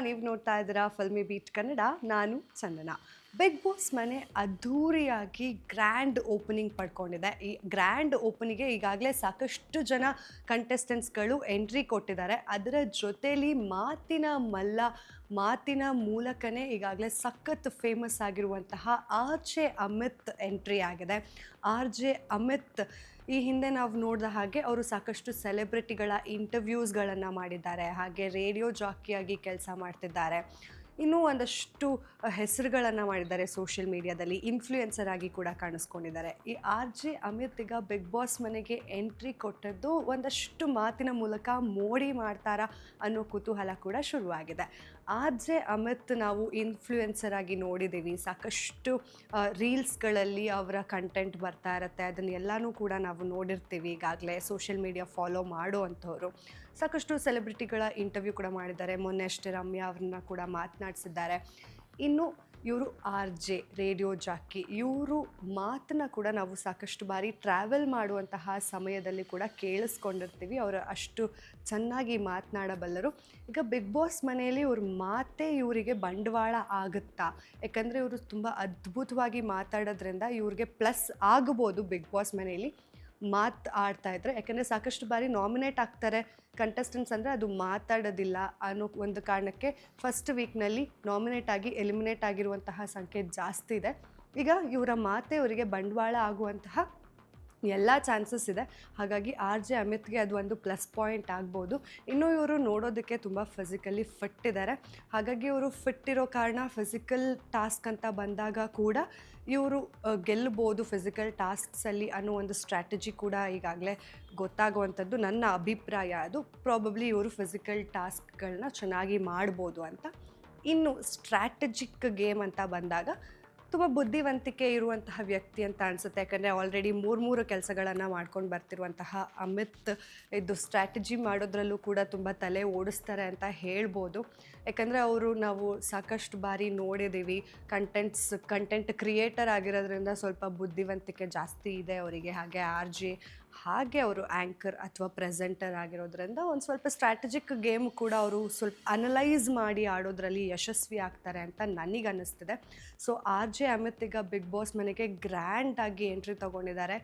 ನೀವು ನೋಡ್ತಾ ಇದ್ದೀರಾ ಫಿಲ್ಮಿ ಬೀಟ್ ಕನ್ನಡ ನಾನು ಚಂದನ. ಬಿಗ್ ಬಾಸ್ ಮನೆ ಅದ್ಧೂರಿಯಾಗಿ ಗ್ರ್ಯಾಂಡ್ ಓಪನಿಂಗ್ ಪಡ್ಕೊಂಡಿದೆ. ಈ ಗ್ರ್ಯಾಂಡ್ ಓಪನಿಗೆ ಈಗಾಗಲೇ ಸಾಕಷ್ಟು ಜನ ಕಂಟೆಸ್ಟೆಂಟ್ಸ್ಗಳು ಎಂಟ್ರಿ ಕೊಟ್ಟಿದ್ದಾರೆ. ಅದರ ಜೊತೆಲಿ ಮಾತಿನ ಮಲ್ಲ, ಮಾತಿನ ಮೂಲಕನೇ ಈಗಾಗಲೇ ಸಖತ್ ಫೇಮಸ್ ಆಗಿರುವಂತಹ ಆರ್ ಜೆ ಅಮಿತ್ ಎಂಟ್ರಿ ಆಗಿದೆ. ಆರ್ ಜೆ ಅಮಿತ್ ಈ ಹಿಂದೆ ನಾವು ನೋಡಿದ ಹಾಗೆ ಅವರು ಸಾಕಷ್ಟು ಸೆಲೆಬ್ರಿಟಿಗಳ ಇಂಟರ್ವ್ಯೂಸ್ಗಳನ್ನು ಮಾಡಿದ್ದಾರೆ. ಹಾಗೆ ರೇಡಿಯೋ ಜಾಕಿಯಾಗಿ ಕೆಲಸ ಮಾಡ್ತಿದ್ದಾರೆ. ಇನ್ನೂ ಒಂದಷ್ಟು ಹೆಸರುಗಳನ್ನು ಮಾಡಿದ್ದಾರೆ ಸೋಷಿಯಲ್ ಮೀಡಿಯಾದಲ್ಲಿ ಇನ್ಫ್ಲೂಯೆನ್ಸರ್ ಆಗಿ ಕೂಡ ಕಾಣಿಸ್ಕೊಂಡಿದ್ದಾರೆ. ಈ ಆರ್ ಜೆ ಅಮಿತ್ ಈಗ ಬಿಗ್ ಬಾಸ್ ಮನೆಗೆ ಎಂಟ್ರಿ ಕೊಟ್ಟದ್ದು ಒಂದಷ್ಟು ಮಾತಿನ ಮೂಲಕ ಮೋಡಿ ಮಾಡ್ತಾರಾ ಅನ್ನೋ ಕುತೂಹಲ ಕೂಡ ಶುರುವಾಗಿದೆ. ಆರ್ ಜೆ ಅಮಿತ್ ನಾವು ಇನ್ಫ್ಲೂಯೆನ್ಸರ್ ಆಗಿ ನೋಡಿದ್ದೀವಿ ಸಾಕಷ್ಟು ರೀಲ್ಸ್ಗಳಲ್ಲಿ ಅವರ ಕಂಟೆಂಟ್ ಬರ್ತಾ ಇರುತ್ತೆ. ಅದನ್ನೆಲ್ಲನೂ ಕೂಡ ನಾವು ನೋಡಿರ್ತೀವಿ ಈಗಾಗಲೇ ಸೋಷಿಯಲ್ ಮೀಡಿಯಾ ಫಾಲೋ ಮಾಡೋ ಸಾಕಷ್ಟು ಸೆಲೆಬ್ರಿಟಿಗಳ ಇಂಟರ್ವ್ಯೂ ಕೂಡ ಮಾಡಿದ್ದಾರೆ. ಮೊನ್ನೆ ಅಷ್ಟೇ ರಮ್ಯಾ ಅವ್ರನ್ನ ಕೂಡ ಮಾತನಾಡಿಸಿದ್ದಾರೆ. ಇನ್ನು ಇವರು ಆರ್ ಜೆ ರೇಡಿಯೋ ಜಾಕಿ, ಇವರು ಮಾತನ್ನ ಕೂಡ ನಾವು ಸಾಕಷ್ಟು ಬಾರಿ ಟ್ರಾವೆಲ್ ಮಾಡುವಂತಹ ಸಮಯದಲ್ಲಿ ಕೂಡ ಕೇಳಿಸ್ಕೊಂಡಿರ್ತೀವಿ. ಅವರು ಅಷ್ಟು ಚೆನ್ನಾಗಿ ಮಾತನಾಡಬಲ್ಲರು. ಈಗ ಬಿಗ್ ಬಾಸ್ ಮನೆಯಲ್ಲಿ ಇವ್ರ ಮಾತೇ ಇವರಿಗೆ ಬಂಡವಾಳ ಆಗುತ್ತಾ? ಯಾಕಂದರೆ ಇವರು ತುಂಬ ಅದ್ಭುತವಾಗಿ ಮಾತಾಡೋದ್ರಿಂದ ಇವ್ರಿಗೆ ಪ್ಲಸ್ ಆಗ್ಬೋದು ಬಿಗ್ ಬಾಸ್ ಮನೆಯಲ್ಲಿ. ಮಾತು ಆಡ್ತಾ ಇದ್ರೆ, ಯಾಕಂದರೆ ಸಾಕಷ್ಟು ಬಾರಿ ನಾಮಿನೇಟ್ ಆಗ್ತಾರೆ ಕಂಟೆಸ್ಟೆಂಟ್ಸ್ ಅಂದರೆ ಅದು ಮಾತಾಡೋದಿಲ್ಲ ಅನ್ನೋ ಒಂದು ಕಾರಣಕ್ಕೆ ಫಸ್ಟ್ ವೀಕ್ನಲ್ಲಿ ನಾಮಿನೇಟ್ ಆಗಿ ಎಲಿಮಿನೇಟ್ ಆಗಿರುವಂತಹ ಸಂಖ್ಯೆ ಜಾಸ್ತಿ ಇದೆ. ಈಗ ಇವರ ಮಾತೆ ಅವರಿಗೆ ಬಂಡವಾಳ ಆಗುವಂತಹ ಎಲ್ಲ ಚಾನ್ಸಸ್ ಇದೆ. ಹಾಗಾಗಿ ಆರ್ ಜೆ ಅಮಿತ್ಗೆ ಅದು ಒಂದು ಪ್ಲಸ್ ಪಾಯಿಂಟ್ ಆಗ್ಬೋದು. ಇನ್ನು ಇವರು ನೋಡೋದಕ್ಕೆ ತುಂಬ ಫಿಸಿಕಲಿ ಫಿಟ್ ಇದ್ದಾರೆ ಹಾಗಾಗಿ ಇವರು ಫಿಟ್ ಇರೋ ಕಾರಣ ಫಿಸಿಕಲ್ ಟಾಸ್ಕ್ ಅಂತ ಬಂದಾಗ ಕೂಡ ಇವರು ಗೆಲ್ಲಬೋದು ಫಿಸಿಕಲ್ ಟಾಸ್ಕ್ಸಲ್ಲಿ ಅನ್ನೋ ಒಂದು ಸ್ಟ್ರಾಟಜಿ ಕೂಡ ಈಗಾಗಲೇ ಗೊತ್ತಾಗುವಂಥದ್ದು. ನನ್ನ ಅಭಿಪ್ರಾಯ ಅದು. ಪ್ರಾಬಬ್ಲಿ ಇವರು ಫಿಸಿಕಲ್ ಟಾಸ್ಕ್ಗಳನ್ನ ಚೆನ್ನಾಗಿ ಮಾಡ್ಬೋದು ಅಂತ. ಇನ್ನು ಸ್ಟ್ರಾಟಜಿಕ್ ಗೇಮ್ ಅಂತ ಬಂದಾಗ ತುಂಬ ಬುದ್ಧಿವಂತಿಕೆ ಇರುವಂತಹ ವ್ಯಕ್ತಿ ಅಂತ ಅನಿಸುತ್ತೆ. ಯಾಕಂದರೆ ಆಲ್ರೆಡಿ ಮೂರು ಮೂರು ಕೆಲಸಗಳನ್ನು ಮಾಡ್ಕೊಂಡು ಬರ್ತಿರುವಂತಹ ಅಮಿತ್ ಇದು ಸ್ಟ್ರಾಟಜಿ ಮಾಡೋದ್ರಲ್ಲೂ ಕೂಡ ತುಂಬ ತಲೆ ಓಡಿಸ್ತಾರೆ ಅಂತ ಹೇಳ್ಬೋದು. ಯಾಕಂದರೆ ಅವರು ನಾವು ಸಾಕಷ್ಟು ಬಾರಿ ನೋಡಿದ್ದೀವಿ ಕಂಟೆಂಟ್ಸ್ ಕಂಟೆಂಟ್ ಕ್ರಿಯೇಟರ್ ಆಗಿರೋದ್ರಿಂದ ಸ್ವಲ್ಪ ಬುದ್ಧಿವಂತಿಕೆ ಜಾಸ್ತಿ ಇದೆ ಅವರಿಗೆ. ಹಾಗೆ ಆರ್ ಜೆ ಹಾಗೆ ಅವರು ಆ್ಯಂಕರ್ ಅಥವಾ ಪ್ರೆಸೆಂಟರ್ ಆಗಿರೋದ್ರಿಂದ ಒಂದು ಸ್ವಲ್ಪ ಸ್ಟ್ರಾಟಜಿಕ್ ಗೇಮ್ ಕೂಡ ಅವರು ಸ್ವಲ್ಪ ಅನಲೈಸ್ ಮಾಡಿ ಆಡೋದ್ರಲ್ಲಿ ಯಶಸ್ವಿ ಆಗ್ತಾರೆ ಅಂತ ನನಗೆ ಅನ್ನಿಸ್ತಿದೆ. ಸೊ ಆರ್ ಜೆ ಅಮಿತ್ ಈಗ ಬಿಗ್ ಬಾಸ್ ಮನೆಗೆ ಗ್ರ್ಯಾಂಡಾಗಿ ಎಂಟ್ರಿ ತೊಗೊಂಡಿದ್ದಾರೆ.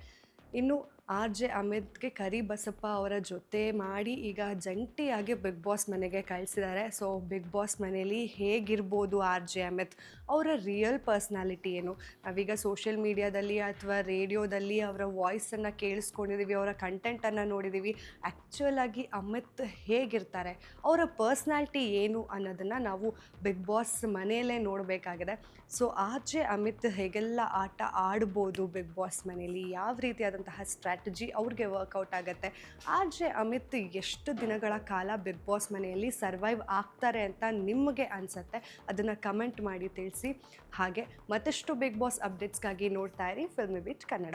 ಇನ್ನು ಆರ್ ಜೆ ಅಮಿತ್ಗೆ ಕರಿ ಬಸಪ್ಪ ಅವರ ಜೊತೆ ಮಾಡಿ ಈಗ ಜಂಟಿಯಾಗಿ ಬಿಗ್ ಬಾಸ್ ಮನೆಗೆ ಕಳಿಸಿದ್ದಾರೆ. ಸೊ, ಬಿಗ್ ಬಾಸ್ ಮನೆಯಲ್ಲಿ ಹೇಗಿರ್ಬೋದು ಆರ್ ಜೆ ಅಮಿತ್ ಅವರ ರಿಯಲ್ ಪರ್ಸ್ನಾಲಿಟಿ ಏನು? ನಾವೀಗ ಸೋಷಿಯಲ್ ಮೀಡಿಯಾದಲ್ಲಿ ಅಥವಾ ರೇಡಿಯೋದಲ್ಲಿ ಅವರ ವಾಯ್ಸನ್ನು ಕೇಳಿಸ್ಕೊಂಡಿದ್ದೀವಿ ಅವರ ಕಂಟೆಂಟನ್ನು ನೋಡಿದ್ದೀವಿ ಆ್ಯಕ್ಚುಯಲ್ ಆಗಿ ಅಮಿತ್ ಹೇಗಿರ್ತಾರೆ? ಅವರ ಪರ್ಸ್ನಾಲಿಟಿ ಏನು ಅನ್ನೋದನ್ನು ನಾವು ಬಿಗ್ ಬಾಸ್ ಮನೆಯಲ್ಲೇ ನೋಡಬೇಕಾಗಿದೆ. ಸೊ ಆರ್ ಜೆ ಅಮಿತ್ ಹೇಗೆಲ್ಲ ಆಟ ಆಡ್ಬೋದು ಬಿಗ್ ಬಾಸ್ ಮನೆಯಲ್ಲಿ? ಯಾವ ರೀತಿಯಾದಂತಹ ಸ್ಟ್ರಾಟಜಿ ಅವ್ರಿಗೆ ವರ್ಕೌಟ್ ಆಗುತ್ತೆ. ಆದರೆ ಅಮಿತ್ ಎಷ್ಟು ದಿನಗಳ ಕಾಲ ಬಿಗ್ ಬಾಸ್ ಮನೆಯಲ್ಲಿ ಸರ್ವೈವ್ ಆಗ್ತಾರೆ ಅಂತ ನಿಮಗೆ ಅನಿಸುತ್ತೆ? ಅದನ್ನು ಕಮೆಂಟ್ ಮಾಡಿ ತಿಳಿಸಿ. ಹಾಗೆ ಮತ್ತಷ್ಟು ಬಿಗ್ ಬಾಸ್ ಅಪ್ಡೇಟ್ಸ್ಗಾಗಿ ನೋಡ್ತಾ ಇರಿ. ಫಿಲ್ಮ್ ಬಿಟ್ ಕನ್ನಡ